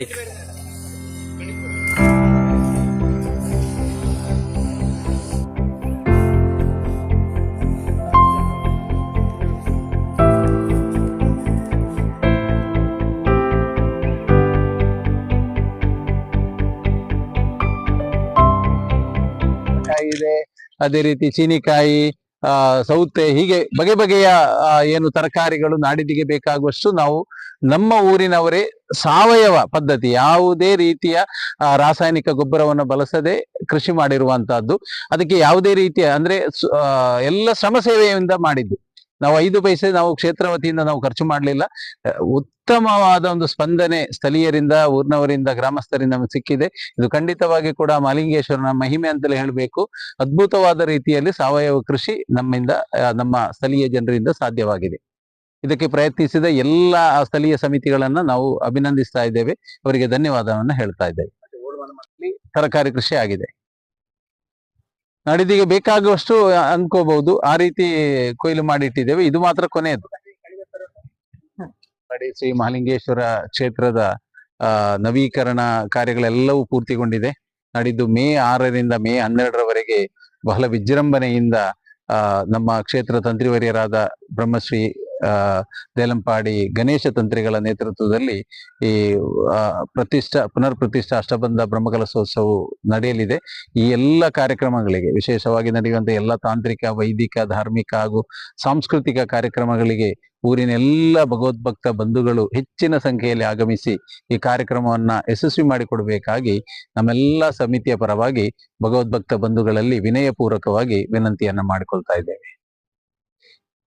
ಇದೆ. ಅದೇ ರೀತಿ ಚೀನಿಕಾಯಿ ಸೌತೆ ಹೀಗೆ ಬಗೆ ಬಗೆಯ ಏನು ತರಕಾರಿಗಳು ನಾಡಿದಿಗೆ ಬೇಕಾಗುವಷ್ಟು ನಾವು ನಮ್ಮ ಊರಿನವರೇ ಸಾವಯವ ಪದ್ಧತಿ ಯಾವುದೇ ರೀತಿಯ ರಾಸಾಯನಿಕ ಗೊಬ್ಬರವನ್ನು ಬಳಸದೆ ಕೃಷಿ ಮಾಡಿರುವಂತಹದ್ದು. ಅದಕ್ಕೆ ಯಾವುದೇ ರೀತಿಯ ಅಂದ್ರೆ ಎಲ್ಲ ಶ್ರಮ ಸೇವೆಯಿಂದ ಮಾಡಿದ್ದು. ನಾವು ಐದು ಪೈಸೆ ನಾವು ಕ್ಷೇತ್ರ ವತಿಯಿಂದ ನಾವು ಖರ್ಚು ಮಾಡಲಿಲ್ಲ. ಉತ್ತಮವಾದ ಒಂದು ಸ್ಪಂದನೆ ಸ್ಥಳೀಯರಿಂದ, ಊರಿನವರಿಂದ, ಗ್ರಾಮಸ್ಥರಿಂದ ನಮಗೆ ಸಿಕ್ಕಿದೆ. ಇದು ಖಂಡಿತವಾಗಿ ಕೂಡ ಮಾಲಿಂಗೇಶ್ವರನ ಮಹಿಮೆ ಅಂತಲೇ ಹೇಳಬೇಕು. ಅದ್ಭುತವಾದ ರೀತಿಯಲ್ಲಿ ಸಾವಯವ ಕೃಷಿ ನಮ್ಮಿಂದ ನಮ್ಮ ಸ್ಥಳೀಯ ಜನರಿಂದ ಸಾಧ್ಯವಾಗಿದೆ. ಇದಕ್ಕೆ ಪ್ರಯತ್ನಿಸಿದ ಎಲ್ಲ ಸ್ಥಳೀಯ ಸಮಿತಿಗಳನ್ನ ನಾವು ಅಭಿನಂದಿಸ್ತಾ ಇದ್ದೇವೆ. ಅವರಿಗೆ ಧನ್ಯವಾದವನ್ನು ಹೇಳ್ತಾ ಇದ್ದೇವೆ. ತರಕಾರಿ ಕೃಷಿ ಆಗಿದೆ. ನಡಿದಿಗೆ ಬೇಕಾಗುವಷ್ಟು ಅನ್ಕೋಬಹುದು. ಆ ರೀತಿ ಕೊಯ್ಲು ಮಾಡಿಟ್ಟಿದ್ದೇವೆ. ಇದು ಮಾತ್ರ ಕೊನೆಯದು. ನೋಡಿ ಶ್ರೀ ಮಹಾಲಿಂಗೇಶ್ವರ ಕ್ಷೇತ್ರದ ನವೀಕರಣ ಕಾರ್ಯಗಳೆಲ್ಲವೂ ಪೂರ್ತಿಗೊಂಡಿದೆ. ನಡೆದು ಮೇ ಆರರಿಂದ ಮೇ ಹನ್ನೆರಡರವರೆಗೆ ಬಹಳ ವಿಜೃಂಭಣೆಯಿಂದ ನಮ್ಮ ಕ್ಷೇತ್ರ ತಂತ್ರಿವರ್ಯರಾದ ಬ್ರಹ್ಮಶ್ರೀ ದೇಲಂಪಾಡಿ ಗಣೇಶ ತಂತ್ರಿಗಳ ನೇತೃತ್ವದಲ್ಲಿ ಈ ಪ್ರತಿಷ್ಠಾ ಪುನರ್ ಪ್ರತಿಷ್ಠಾ ಅಷ್ಟಬಂಧ ಬ್ರಹ್ಮಕಲಸೋತ್ಸವ ನಡೆಯಲಿದೆ. ಈ ಎಲ್ಲ ಕಾರ್ಯಕ್ರಮಗಳಿಗೆ, ವಿಶೇಷವಾಗಿ ನಡೆಯುವಂತಹ ಎಲ್ಲ ತಾಂತ್ರಿಕ, ವೈದಿಕ, ಧಾರ್ಮಿಕ ಹಾಗೂ ಸಾಂಸ್ಕೃತಿಕ ಕಾರ್ಯಕ್ರಮಗಳಿಗೆ ಊರಿನ ಎಲ್ಲ ಭಗವದ್ಭಕ್ತ ಬಂಧುಗಳು ಹೆಚ್ಚಿನ ಸಂಖ್ಯೆಯಲ್ಲಿ ಆಗಮಿಸಿ ಈ ಕಾರ್ಯಕ್ರಮವನ್ನ ಯಶಸ್ವಿ ಮಾಡಿಕೊಡಬೇಕಾಗಿ ನಮ್ಮೆಲ್ಲ ಸಮಿತಿಯ ಪರವಾಗಿ ಭಗವದ್ಭಕ್ತ ಬಂಧುಗಳಲ್ಲಿ ವಿನಯಪೂರ್ವಕವಾಗಿ ವಿನಂತಿಯನ್ನ ಮಾಡಿಕೊಳ್ತಾ ಇದ್ದೇವೆ.